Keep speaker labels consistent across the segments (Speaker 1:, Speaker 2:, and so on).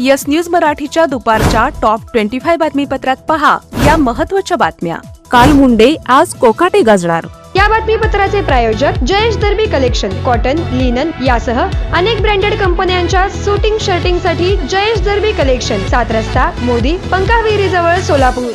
Speaker 1: Yes news मराठीच्या दुपारच्या top twenty five बातमीपत्रात पहा या महत्त्वाच्या बातम्या. काल मुंडे आज कोकाटे गाजणार.
Speaker 2: या बातमीपत्राचे प्रायोजक Jayesh Darbi collection cotton linen यासह अनेक ब्रँडेड कंपन्यांच्या सुटिंग शर्टिंगसाठी जयेश दर्बी कलेक्शन सात रस्ता मोदी पंकाविहिरी जवळ सोलापूर.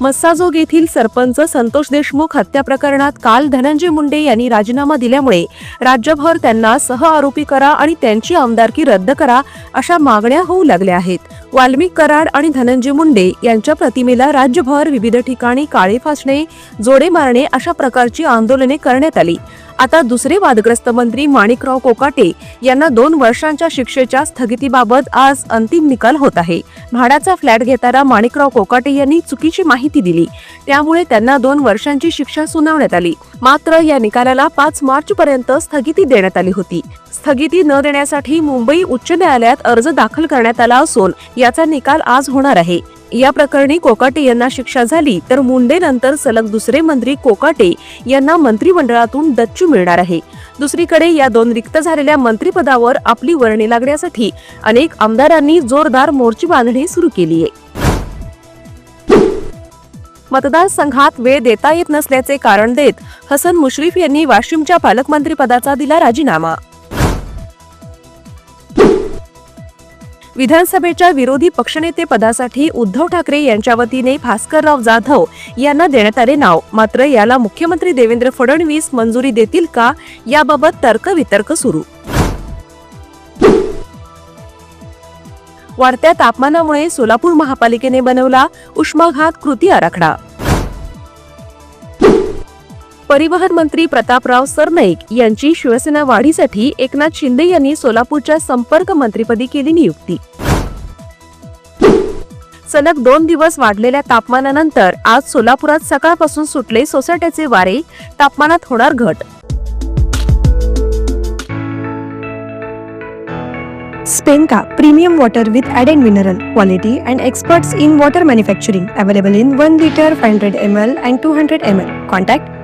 Speaker 1: मस्साजोग येथील सरपंच संतोष देशमुख हत्या प्रकरणात काल धनंजय मुंडे यांनी राजीनामा दिल्यामुळे राज्यभर त्यांना सह आरोपी करा आणि त्यांची आमदारकी रद्द करा अशा मागण्या होऊ लागल्या आहेत. वाल्मिक कराड आणि धनंजय मुंडे यांच्या प्रतिमेला राज्यभर विविध ठिकाणी काळे फासणे जोडे मारणे अशा प्रकारची आंदोलने करण्यात आली. आता दुसरे वादग्रस्त मंत्री माणिकराव कोकाटे यांना दोन वर्षांच्या शिक्षेच्या स्थगितीबाबत आज अंतिम निकाल होत आहे. म्हाडाचा फ्लॅट घेताना माणिकराव कोकाटे यांनी चुकीची माहिती दिली. त्यामुळे त्यांना दोन वर्षांची शिक्षा सुनावण्यात आली. मात्र या निकालाला पाच मार्च पर्यंत स्थगिती देण्यात आली होती. स्थगिती न देण्यासाठी मुंबई उच्च न्यायालयात अर्ज दाखल करण्यात आला असून याचा निकाल आज होणार आहे. या प्रकरणी कोकाटे यांना शिक्षा झाली तर मुंडे नंतर सलग दुसरे मंत्री कोकाटे यांना मंत्रिमंडळातून डच्चू मिळणार आहे. दुसरीकडे या दोन रिक्त झालेल्या मंत्रिपदावर आपली वर्णी लागण्यासाठी अनेक आमदारांनी जोरदार मोर्ची बांधणी सुरू केली आहे. मतदारसंघात वेळ देता येत नसल्याचे कारण देत हसन मुश्रीफ यांनी वाशिमच्या पालकमंत्रीपदाचा दिला राजीनामा. विधानसभेच्या विरोधी पक्षनेते पदासाठी उद्धव ठाकरे यांच्या वतीने भास्करराव जाधव यांना देण्यात आले नाव. मात्र याला मुख्यमंत्री देवेंद्र फडणवीस मंजुरी देतील का? याबाबत तर्कवितर्क सुरू. वाढत्या तापमानामुळे सोलापूर महापालिकेने बनवला उष्माघात कृती आराखडा. परिवहन मंत्री प्रतापराव सरनाईक यांची शिवसेना वाढीसाठी एकनाथ शिंदे यांनी सोलापूरच्या संपर्क मंत्रीपदी केली नियुक्ती. सलग दोन दिवस वाढलेल्या तापमानानंतर आज सोलापुरात सकाळपासून सुटले सोसाट्याचे वारे तापमानात होणार घट.
Speaker 2: स्पेनका premium water with
Speaker 3: add and mineral quality and experts in water manufacturing available in one litre
Speaker 2: added hundred M L and two hundred M L. Contact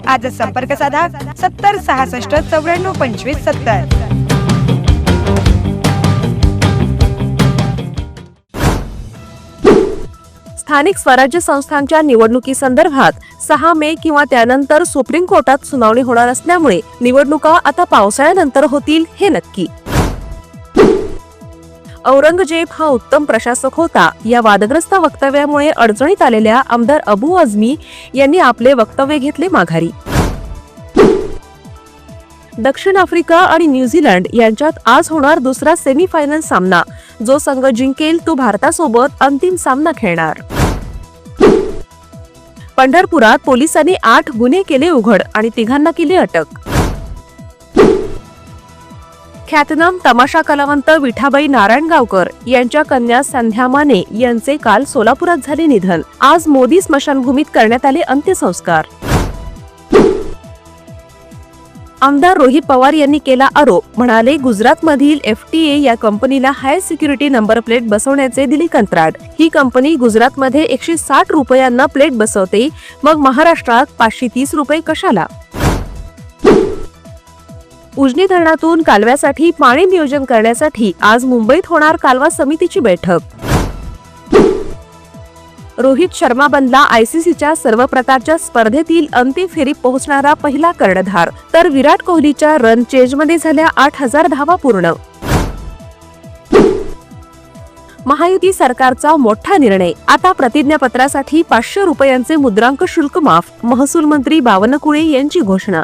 Speaker 3: आजच संपर्क साधा सत्तर सहासष्ट चौऱ्याण्णव पंचवीस सत्तर.
Speaker 1: स्थानिक स्वराज्य संस्थांच्या निवडणुकीसंदर्भात सहा मे किंवा त्यानंतर सुप्रीम कोर्टात सुनावणी होणार असल्यामुळे निवडणुका आता पावसाळ्यानंतर होतील हे नक्की. औरंगजेब हा उत्तम प्रशासक होता. या वादग्रस्त वक्तव्यामुळे अडचणीत आलेल्या आमदार अबू अजमी यांनी आपले वक्तव्य घेतले माघारी. दक्षिण आफ्रिका आणि न्यूझीलंड यांच्यात आज होणार दुसरा सेमीफायनल सामना. जो संघ जिंकेल तो भारतासोबत अंतिम सामना खेळणार. पंढरपुरात पोलिसांनी आठ गुन्हे केले उघड आणि तिघांना केली अटक. ख्यातनाम तमाशा कलावंत विठाबाई नारायणगावकर यांच्या कन्या संध्या माने यांचे काल सोलापुरात झाले निधन. आज मोदी स्मशानभूमीत करण्यात आले अंत्यसंस्कार. आमदार रोहित पवार यांनी केला आरोप. म्हणाले गुजरातमधील एफ टी ए या कंपनीला हाय सिक्युरिटी नंबर प्लेट बसवण्याचे दिली कंत्राट. ही कंपनी गुजरातमध्ये एकशे साठ रुपयांना प्लेट बसवते. मग महाराष्ट्रात पाचशे तीस रुपये कशाला? उजनी धरणातून कालव्यासाठी पाणी नियोजन करण्यासाठी आज मुंबईत होणार कालवा समितीची बैठक. रोहित शर्मा बनला आयसीसीच्या सर्व प्रकारच्या स्पर्धेतील अंतिम फेरीत पोहोचणारा पहिला कर्णधार तर विराट कोहलीच्या रन चेजमध्ये झाल्या आठ हजार धावा पूर्ण. महायुती सरकारचा मोठा निर्णय. आता प्रतिज्ञापत्रासाठी पाचशे रुपयांचे मुद्रांक शुल्क माफ महसूल मंत्री बावनकुळे यांची घोषणा.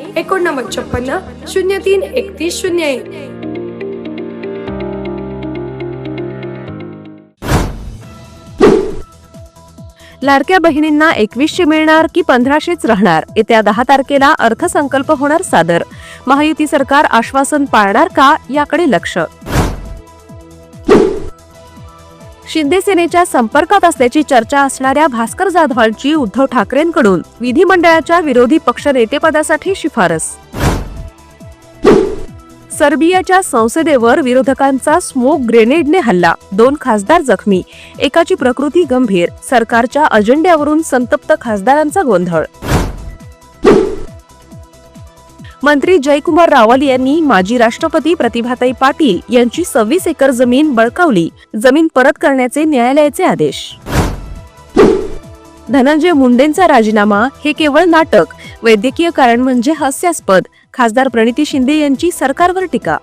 Speaker 3: एकोणनव्वद छप्पन्न शून्य तीन एकतीस शून्य एक.
Speaker 1: लाडक्या बहिणींना एकवीसशे मिळणार की पंधराशेच राहणार? येत्या दहा तारखेला अर्थसंकल्प होणार सादर. महायुती सरकार आश्वासन पाळणार का? याकडे लक्ष. शिंदे सेनेच्या संपर्कात असल्याची चर्चा असणाऱ्या भास्कर जाधवांची उद्धव ठाकरेंकडून विधिमंडळाच्या विरोधी पक्षनेतेपदासाठी शिफारस. सर्बियाच्या संसदेवर विरोधकांचा स्मोक ग्रेनेडने हल्ला दोन खासदार जखमी एकाची प्रकृती गंभीर सरकारच्या अजेंड्यावरून संतप्त खासदारांचा गोंधळ. मंत्री जयकुमार रावल यांनी माजी राष्ट्रपती प्रतिभाताई पाटील यांची सव्वीस एकर जमीन बळकावली. जमीन परत करण्याचे न्यायालयाचे आदेश. धनंजय मुंडेंचा राजीनामा हे केवळ नाटक. वैद्यकीय कारण म्हणजे हास्यास्पद. खासदार प्रणिती शिंदे यांची सरकारवर टीका.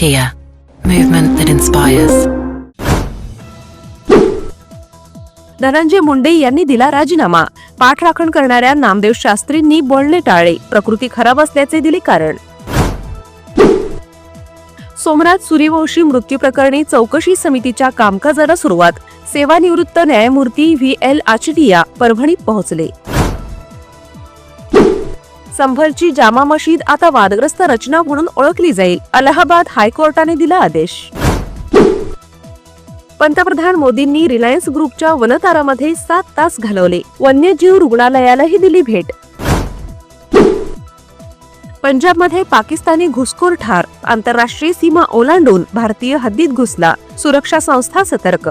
Speaker 4: Kia, movement that inspires.
Speaker 1: Dhananjay Munde यांनी दिला राजीनामा. पाठराखण करणाऱ्या नामदेव शास्त्रींनी बोलणे टाळले प्रकृती खराब असल्याचे दिले कारण. सोमनाथ सूर्यवंशी मृत्यू प्रकरणी चौकशी समितीच्या कामकाजाला सुरुवात. सेवानिवृत्त न्यायमूर्ती व्ही एल आचडिया परभणीत पोहोचले. संभलची जामा मशीद आता वादग्रस्त रचना म्हणून ओळखली जाईल. अलाहाबाद हायकोर्टाने दिला आदेश. पंतप्रधान मोदींनी रिलायन्स ग्रुपच्या वनतारामध्ये सात तास घालवले. वन्यजीव रुग्णालयालाही दिली भेट. पंजाबमध्ये पाकिस्तानी घुसखोर ठार. आंतरराष्ट्रीय सीमा ओलांडून भारतीय हद्दीत घुसला. सुरक्षा संस्था सतर्क.